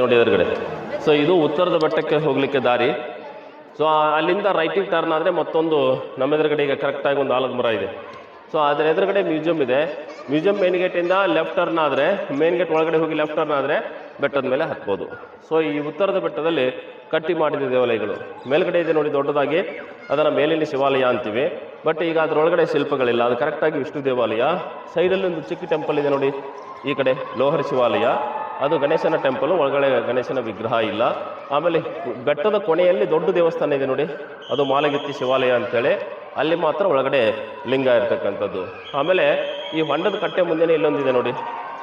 ನೋಡಿ ಎದುರುಗಡೆ. ಸೊ ಇದು ಉತ್ತರದ ಬೆಟ್ಟಕ್ಕೆ ಹೋಗ್ಲಿಕ್ಕೆ ದಾರಿ. ಸೊ ಅಲ್ಲಿಂದ ರೈಟಿಂಗ್ ಟರ್ನ್ ಆದರೆ ಮತ್ತೊಂದು ನಮ್ಮ ಎದುರುಗಡೆ ಈಗ ಕರೆಕ್ಟಾಗಿ ಒಂದು ಆಲದ ಮರ ಇದೆ. ಸೊ ಅದರ ಎದುರುಗಡೆ ಮ್ಯೂಸಿಯಂ ಇದೆ. ಮ್ಯೂಸಿಯಂ ಮೇನ್ ಗೇಟಿಂದ ಲೆಫ್ಟ್ ಟರ್ನ್ ಆದರೆ ಮೇನ್ ಗೇಟ್ ಒಳಗಡೆ ಹೋಗಿ ಲೆಫ್ಟ್ ಟರ್ನ್ ಆದರೆ ಬೆಟ್ಟದ ಮೇಲೆ ಹತ್ಬೋದು ಸೊ ಈ ಉತ್ತರದ ಬೆಟ್ಟದಲ್ಲಿ ಕಟ್ಟಿ ಮಾಡಿದ ದೇವಾಲಯಗಳು. ಮೇಲ್ಗಡೆ ಇದೆ ನೋಡಿ ದೊಡ್ಡದಾಗಿ. ಅದನ್ನು ಮೇಲಿನ ಶಿವಾಲಯ ಅಂತೀವಿ. ಬಟ್ ಈಗ ಅದರೊಳಗಡೆ ಶಿಲ್ಪಗಳಿಲ್ಲ. ಅದು ಕರೆಕ್ಟಾಗಿ ವಿಷ್ಣು ದೇವಾಲಯ. ಸೈಡಲ್ಲಿ ಒಂದು ಚಿಕ್ಕ ಟೆಂಪಲ್ ಇದೆ ನೋಡಿ. ಈ ಕಡೆ ಲೋಹರಿ ಶಿವಾಲಯ. ಅದು ಗಣೇಶನ ಟೆಂಪಲ್, ಒಳಗಡೆ ಗಣೇಶನ ವಿಗ್ರಹ ಇಲ್ಲ. ಆಮೇಲೆ ಬೆಟ್ಟದ ಕೊನೆಯಲ್ಲಿ ದೊಡ್ಡ ದೇವಸ್ಥಾನ ಇದೆ ನೋಡಿ. ಅದು ಮಾಲಗಿತ್ತಿ ಶಿವಾಲಯ ಅಂತೇಳಿ. ಅಲ್ಲಿ ಮಾತ್ರ ಒಳಗಡೆ ಲಿಂಗ ಇರತಕ್ಕಂಥದ್ದು. ಆಮೇಲೆ ಈ ಹೊಂಡದ ಕಟ್ಟೆ ಮುಂದೆನೇ ಇಲ್ಲೊಂದಿದೆ ನೋಡಿ.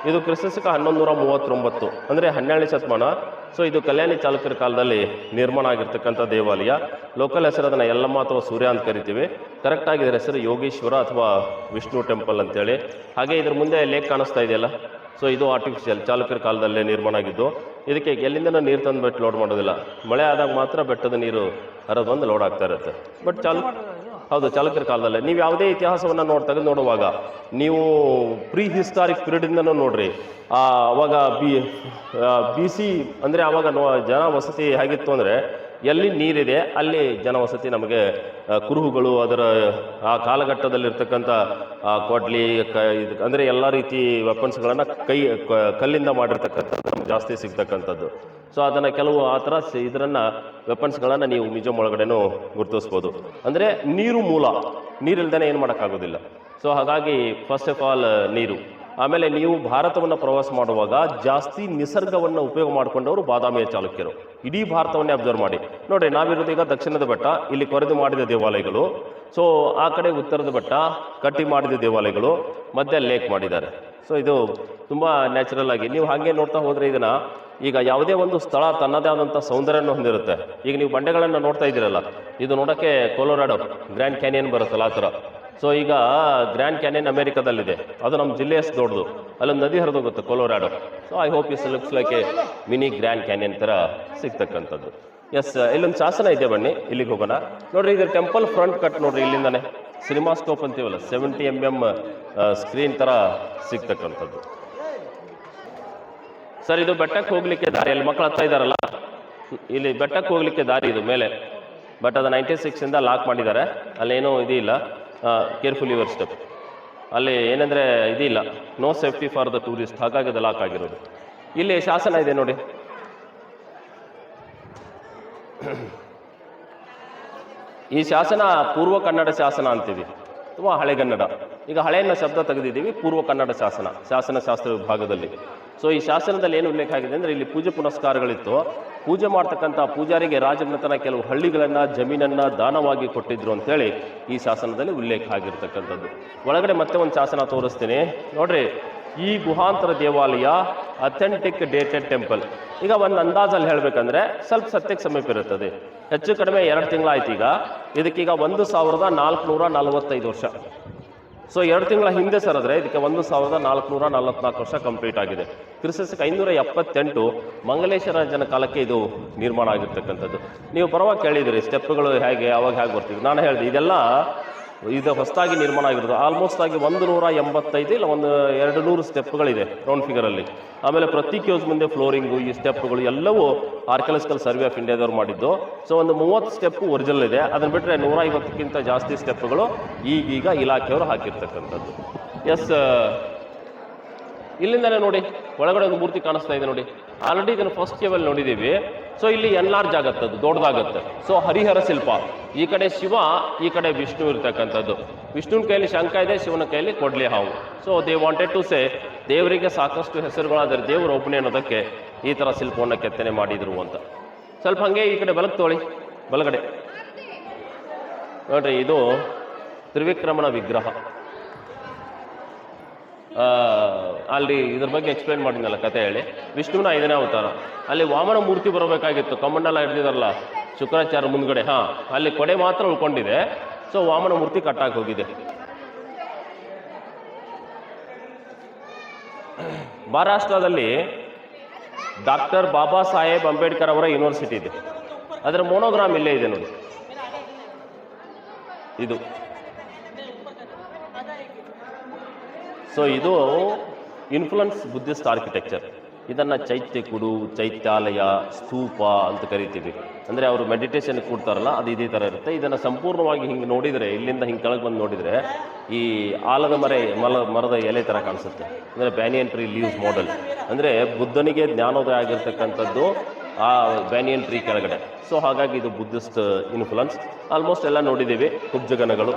ಇದು ಕ್ರಿಸ್ತಕ ಹನ್ನೊಂದು ನೂರ ಮೂವತ್ತೊಂಬತ್ತು, ಅಂದರೆ ಹನ್ನೆರಡನೇ ಶತಮಾನ. ಸೊ ಇದು ಕಲ್ಯಾಣಿ ಚಾಲುಕ್ಯರ ಕಾಲದಲ್ಲಿ ನಿರ್ಮಾಣ ಆಗಿರ್ತಕ್ಕಂಥ ದೇವಾಲಯ. ಲೋಕಲ್ ಹೆಸರು ಅದನ್ನು ಯಲ್ಲಮ್ಮ ಅಥವಾ ಸೂರ್ಯ ಅಂತ ಕರಿತೀವಿ. ಕರೆಕ್ಟಾಗಿ ಇದರ ಹೆಸರು ಯೋಗೀಶ್ವರ ಅಥವಾ ವಿಷ್ಣು ಟೆಂಪಲ್ ಅಂತೇಳಿ. ಹಾಗೆ ಇದ್ರ ಮುಂದೆ ಲೇಕ್ ಕಾಣಿಸ್ತಾ ಇದೆಯಲ್ಲ? ಸೊ ಇದು ಆರ್ಟಿಫಿಷಿಯಲ್ ಚಾಲುಕ್ಯರ ಕಾಲದಲ್ಲೇ ನಿರ್ಮಾಣ ಆಗಿದ್ದು. ಇದಕ್ಕೆ ಎಲ್ಲಿಂದ ನೀರು ತಂದು ಬಿಟ್ಟು ಲೋಡ್ ಮಾಡೋದಿಲ್ಲ. ಮಳೆ ಆದಾಗ ಮಾತ್ರ ಬೆಟ್ಟದ ನೀರು ಹರಿದು ಬಂದು ಲೋಡ್ ಆಗ್ತಾ ಇರುತ್ತೆ. ಬಟ್ ಚಾಲು ಹೌದು ಚಾಲುಕ್ಯರ ಕಾಲದಲ್ಲೇ. ನೀವು ಯಾವುದೇ ಇತಿಹಾಸವನ್ನು ನೋಡಿ ತೆಗೆದು ನೋಡುವಾಗ ನೀವು ಪ್ರೀ ಹಿಸ್ಟಾರಿಕ್ ಪೀರಿಯಡಿಂದನೂ ನೋಡ್ರಿ. ಅವಾಗ ಬಿ ಬಿ ಸಿ ಅಂದರೆ ಅವಾಗ ಜನ ವಸತಿ ಹೇಗಿತ್ತು ಅಂದರೆ ಎಲ್ಲಿ ನೀರಿದೆ, ಅಲ್ಲಿ ಜನವಸತಿ ನಮಗೆ ಕುರುಹುಗಳು ಅದರ, ಆ ಕಾಲಘಟ್ಟದಲ್ಲಿರ್ತಕ್ಕಂಥ ಕೊಡ್ಲಿ, ಕ, ಇದು, ಅಂದರೆ ಎಲ್ಲ ರೀತಿ ವೆಪನ್ಸ್ಗಳನ್ನು ಕೈ ಕಲ್ಲಿಂದ ಮಾಡಿರ್ತಕ್ಕಂಥದ್ದು, ನಮ್ಗೆ ಜಾಸ್ತಿ ಸಿಗ್ತಕ್ಕಂಥದ್ದು. ಸೊ ಅದನ್ನು ಕೆಲವು ಆ ಥರ ಇದರನ್ನು ವೆಪನ್ಸ್ಗಳನ್ನು ನೀವು ಮ್ಯೂಸಿಯಂ ಒಳಗಡೆನೂ ಗುರುತಿಸ್ಬೋದು. ಅಂದರೆ ನೀರು ಮೂಲ ನೀರಿಲ್ದೇ ಏನು ಮಾಡೋಕ್ಕಾಗೋದಿಲ್ಲ. ಸೊ ಹಾಗಾಗಿ ಫಸ್ಟ್ ಆಫ್ ಆಲ್ ನೀರು. ಆಮೇಲೆ ನೀವು ಭಾರತವನ್ನು ಪ್ರವಾಸ ಮಾಡುವಾಗ ಜಾಸ್ತಿ ನಿಸರ್ಗವನ್ನು ಉಪಯೋಗ ಮಾಡಿಕೊಂಡವರು ಬಾದಾಮಿಯ ಚಾಲುಕ್ಯರು. ಇಡೀ ಭಾರತವನ್ನೇ ಅಬ್ಸರ್ವ್ ಮಾಡಿ. ನೋಡಿ ನಾವಿರೋದು ಈಗ ದಕ್ಷಿಣದ ಬೆಟ್ಟ, ಇಲ್ಲಿ ಕೊರೆದು ಮಾಡಿದ ದೇವಾಲಯಗಳು. ಸೊ ಆ ಕಡೆ ಉತ್ತರದ ಬೆಟ್ಟ, ಕಟ್ಟಿ ಮಾಡಿದ ದೇವಾಲಯಗಳು ಮಧ್ಯ ಲೇಕ್ ಮಾಡಿದ್ದಾರೆ. ಸೊ ಇದು ತುಂಬ ನ್ಯಾಚುರಲ್ ಆಗಿ, ನೀವು ಹಾಗೆ ನೋಡ್ತಾ ಹೋದರೆ ಇದನ್ನು ಈಗ ಯಾವುದೇ ಒಂದು ಸ್ಥಳ ತನ್ನದೇ ಆದಂಥ ಸೌಂದರ್ಯವನ್ನು ಹೊಂದಿರುತ್ತೆ. ಈಗ ನೀವು ಬಂಡೆಗಳನ್ನು ನೋಡ್ತಾ ಇದ್ದೀರಲ್ಲ, ಇದು ನೋಡೋಕ್ಕೆ ಕೋಲೋರಾಡೋ, ಗ್ರ್ಯಾಂಡ್ ಕ್ಯಾನಿಯನ್ ಬರುತ್ತಲ್ಲ ಆ ಥರ. ಸೊ ಈಗ ಗ್ರ್ಯಾಂಡ್ ಕ್ಯಾನಿಯನ್ ಅಮೆರಿಕದಲ್ಲಿದೆ. ಅದು ನಮ್ಮ ಜಿಲ್ಲೆಯಷ್ಟು ದೊಡ್ಡದು. ಅಲ್ಲೊಂದು ನದಿ ಹರಿದೋಗುತ್ತೆ Colorado. So I hope is looks like a mini Grand Canyon ಥರ ಸಿಗ್ತಕ್ಕಂಥದ್ದು. ಎಸ್ ಇಲ್ಲೊಂದು ಶಾಸನ ಇದೆ ಬನ್ನಿ, ಇಲ್ಲಿಗೆ ಹೋಗೋಣ. ನೋಡ್ರಿ, ಇದು ಟೆಂಪಲ್ ಫ್ರಂಟ್ ಕಟ್ ನೋಡ್ರಿ, ಇಲ್ಲಿಂದಾನೆ. ಸಿನಿಮಾ ಸ್ಕೋಪ್ ಅಂತೀವಲ್ಲ ಸೆವೆಂಟಿ ಎಂ ಎಂ ಸ್ಕ್ರೀನ್ ಥರ ಸಿಗ್ತಕ್ಕಂಥದ್ದು. ಸರ್ ಇದು ಬೆಟ್ಟಕ್ಕೆ ಹೋಗ್ಲಿಕ್ಕೆ ದಾರಿ, ಅಲ್ಲಿ ಮಕ್ಕಳು ಹತ್ತಾ ಇದ್ದಾರಲ್ಲ ಇಲ್ಲಿ ಬೆಟ್ಟಕ್ಕೆ ಹೋಗ್ಲಿಕ್ಕೆ ದಾರಿ ಇದು ಮೇಲೆ. ಬಟ್ ಅದು ನೈಂಟಿ ಸಿಕ್ಸಿಂದ ಲಾಕ್ ಮಾಡಿದ್ದಾರೆ. ಅಲ್ಲೇನೂ ಇದಿಲ್ಲ. ಕೇರ್ಫುಲ್ ಯುವರ್ ಸ್ಟೆಪ್ ಅಲ್ಲಿ ಏನಂದರೆ ಇದಿಲ್ಲ no safety for the tourist ಹಾಗಾಗಿ ಅದು ಲಾಕ್ ಆಗಿರೋದು. ಇಲ್ಲಿ ಶಾಸನ ಇದೆ ನೋಡಿ. ಈ ಶಾಸನ ಪೂರ್ವ ಕನ್ನಡ ಶಾಸನ ಅಂತೀವಿ. ಅಥವಾ ಹಳೆಗನ್ನಡ ಈಗ ಹಳೆಯನ್ನ ಶಬ್ದ ತೆಗೆದಿದ್ದೀವಿ, ಪೂರ್ವ ಕನ್ನಡ ಶಾಸನ ಶಾಸನ ಶಾಸ್ತ್ರ ವಿಭಾಗದಲ್ಲಿ. ಸೊ ಈ ಶಾಸನದಲ್ಲಿ ಏನು ಉಲ್ಲೇಖ ಆಗಿದೆ ಅಂದರೆ ಇಲ್ಲಿ ಪೂಜೆ ಪುನಸ್ಕಾರಗಳಿತ್ತು. ಪೂಜೆ ಮಾಡ್ತಕ್ಕಂಥ ಪೂಜಾರಿಗೆ ರಾಜಮನೆತನ ಕೆಲವು ಹಳ್ಳಿಗಳನ್ನು, ಜಮೀನನ್ನು ದಾನವಾಗಿ ಕೊಟ್ಟಿದ್ರು ಅಂತೇಳಿ ಈ ಶಾಸನದಲ್ಲಿ ಉಲ್ಲೇಖ ಆಗಿರ್ತಕ್ಕಂಥದ್ದು. ಒಳಗಡೆ ಮತ್ತೆ ಒಂದು ಶಾಸನ ತೋರಿಸ್ತೀನಿ. ನೋಡ್ರಿ, ಈ ಗುಹಾಂತರ ದೇವಾಲಯ ಅಥೆಂಟಿಕ್ ಡೇಟೆಡ್ ಟೆಂಪಲ್ ಈಗ ಒಂದು ಅಂದಾಜಲ್ಲಿ ಹೇಳಬೇಕಂದ್ರೆ ಸ್ವಲ್ಪ ಸತ್ಯಕ್ಕೆ ಸಮೀಪ ಇರುತ್ತದೆ. ಹೆಚ್ಚು ಕಡಿಮೆ ಎರಡು ತಿಂಗಳಾಯ್ತು ಈಗ. ಇದಕ್ಕೀಗ ಒಂದು ಸಾವಿರದ ನಾಲ್ಕುನೂರ ನಲವತ್ತೈದು ವರ್ಷ. ಸೊ ಎರಡು ತಿಂಗಳ ಹಿಂದೆ ಸರಿದ್ರೆ ಇದಕ್ಕೆ ಒಂದು ಸಾವಿರದ ನಾಲ್ಕುನೂರ ನಲವತ್ನಾಲ್ಕು ವರ್ಷ ಕಂಪ್ಲೀಟ್ ಆಗಿದೆ. ಕ್ರಿಸ್ತಕ್ಕೆ ಐನೂರ ಎಪ್ಪತ್ತೆಂಟು ಮಂಗಲೇಶ್ವರ ಜನ ಕಾಲಕ್ಕೆ ಇದು ನಿರ್ಮಾಣ ಆಗಿರ್ತಕ್ಕಂಥದ್ದು. ನೀವು ಪರವಾಗಿ ಕೇಳಿದಿರಿ ಸ್ಟೆಪ್ಗಳು ಹೇಗೆ, ಅವಾಗ ಹೇಗೆ ಬರ್ತೀವಿ ನಾನು ಹೇಳಿದೆ, ಇದೆಲ್ಲ ಇದು ಹೊಸದಾಗಿ ನಿರ್ಮಾಣ ಆಗಿರೋದು. ಆಲ್ಮೋಸ್ಟ್ ಆಗಿ ಒಂದು ನೂರ ಎಂಬತ್ತೈದು ಇಲ್ಲ ಒಂದು ಎರಡು ನೂರು ಸ್ಟೆಪ್ಗಳಿದೆ ರೌಂಡ್ ಫಿಗರಲ್ಲಿ ಆಮೇಲೆ ಪ್ರತಿ ಕ್ಯೂಸ್ ಮುಂದೆ ಫ್ಲೋರಿಂಗು ಈ ಸ್ಟೆಪ್ಗಳು ಎಲ್ಲವೂ ಆರ್ಕಿಯಾಲಜಿಕಲ್ ಸರ್ವೆ ಆಫ್ ಇಂಡಿಯಾದವ್ರು ಮಾಡಿದ್ದು. ಸೊ ಒಂದು ಮೂವತ್ತು ಸ್ಟೆಪ್ ಒರಿಜಿನಲ್ ಇದೆ. ಅದನ್ನು ಬಿಟ್ಟರೆ ನೂರ ಐವತ್ತಕ್ಕಿಂತ ಜಾಸ್ತಿ ಸ್ಟೆಪ್ಗಳು ಈಗೀಗ ಇಲಾಖೆಯವರು ಹಾಕಿರ್ತಕ್ಕಂಥದ್ದು. ಎಸ್ ಇಲ್ಲಿಂದಲೇ ನೋಡಿ, ಒಳಗಡೆ ಒಂದು ಮೂರ್ತಿ ಕಾಣಿಸ್ತಾ ಇದೆ ನೋಡಿ. ಆಲ್ರೆಡಿ ಇದನ್ನು ಫಸ್ಟ್ ಲೆವೆಲ್ ನೋಡಿದ್ದೀವಿ. ಸೊ ಇಲ್ಲಿ ಎನ್ಲಾರ್ಜ್ ಆಗುತ್ತೆ ಅದು ದೊಡ್ಡದಾಗತ್ತೆ. ಸೊ ಹರಿಹರ ಶಿಲ್ಪ. ಈ ಕಡೆ ಶಿವ, ಈ ಕಡೆ ವಿಷ್ಣು ಇರ್ತಕ್ಕಂಥದ್ದು. ವಿಷ್ಣುವಿನ ಕೈಯಲ್ಲಿ ಶಂಕ ಇದೆ, ಶಿವನ ಕೈಯಲ್ಲಿ ಕೊಡ್ಲಿ ಹಾವು. So they wanted to say ದೇವರಿಗೆ ಸಾಕಷ್ಟು ಹೆಸರುಗಳಾದರೆ ದೇವರ ಒಬ್ಬನೇ ಅನ್ನೋದಕ್ಕೆ ಈ ಥರ ಶಿಲ್ಪವನ್ನು ಕೆತ್ತನೆ ಮಾಡಿದರು ಅಂತ. ಸ್ವಲ್ಪ ಹಾಗೆ ಈ ಕಡೆ ಬಲಕ್ಕೆ ತೋಳಿ, ಬಲಗಡೆ. ನೋಡ್ರಿ, ಇದು ತ್ರಿವಿಕ್ರಮಣ ವಿಗ್ರಹ. ಅಲ್ಲಿ ಇದ್ರ ಬಗ್ಗೆ ಎಕ್ಸ್ಪ್ಲೇನ್ ಮಾಡಿದ್ನಲ್ಲ ಕತೆ ಹೇಳಿ. ವಿಷ್ಣುವಿನ ಐದನೇ ಅವತಾರ. ಅಲ್ಲಿ ವಾಮನ ಮೂರ್ತಿ ಬರಬೇಕಾಗಿತ್ತು. ಕಮಂಡಲ ಹಿಡಿದಿದಾರಲ್ಲ, ಶುಕ್ರಾಚಾರ್ಯ ಮುಂದ್ಗಡೆ. ಹಾಂ, ಅಲ್ಲಿ ಕೊಡೆ ಮಾತ್ರ ಉಳ್ಕೊಂಡಿದೆ. ಸೊ ವಾಮನ ಮೂರ್ತಿ ಕಟ್ಟಾಗಿ ಹೋಗಿದೆ. ಮಹಾರಾಷ್ಟ್ರದಲ್ಲಿ ಡಾಕ್ಟರ್ ಬಾಬಾ ಸಾಹೇಬ್ ಅಂಬೇಡ್ಕರ್ ಅವರ ಯೂನಿವರ್ಸಿಟಿ ಇದೆ. ಅದರ ಮೋನೋಗ್ರಾಮ್ ಇಲ್ಲೇ ಇದೆ ನೋಡಿ. ಇದು. ಸೊ ಇದು ಇನ್ಫ್ಲುಯೆನ್ಸ್ ಬುದ್ಧಿಸ್ಟ್ ಆರ್ಕಿಟೆಕ್ಚರ್ ಇದನ್ನು ಚೈತ್ಯ ಕುಡು, ಚೈತ್ಯಾಲಯ, ಸ್ತೂಪ ಅಂತ ಕರಿತೀವಿ. ಅಂದರೆ ಅವರು ಮೆಡಿಟೇಷನ್ ಕೂಡ್ತಾರಲ್ಲ, ಅದು ಇದೇ ಥರ ಇರುತ್ತೆ. ಇದನ್ನು ಸಂಪೂರ್ಣವಾಗಿ ಹಿಂಗೆ ನೋಡಿದರೆ, ಇಲ್ಲಿಂದ ಹಿಂಗೆ ಕೆಳಗೆ ಬಂದು ನೋಡಿದರೆ, ಈ ಆಲದ ಮರ, ಮಲ, ಮರದ ಎಲೆ ಥರ ಕಾಣಿಸುತ್ತೆ. ಅಂದರೆ ಬ್ಯಾನಿಯನ್ ಟ್ರೀ ಲೀವ್ಸ್ ಮಾಡೆಲ್ ಅಂದರೆ ಬುದ್ಧನಿಗೆ ಜ್ಞಾನೋದಯ ಆಗಿರ್ತಕ್ಕಂಥದ್ದು ಆ ಬ್ಯಾನಿಯನ್ ಟ್ರೀ ಕೆಳಗಡೆ. ಸೊ ಹಾಗಾಗಿ ಇದು ಬುದ್ಧಿಸ್ಟ್ ಇನ್ಫ್ಲುಯೆನ್ಸ್ ಆಲ್ಮೋಸ್ಟ್ ಎಲ್ಲ ನೋಡಿದ್ದೀವಿ ಕುಬ್ಜಗನಗಳು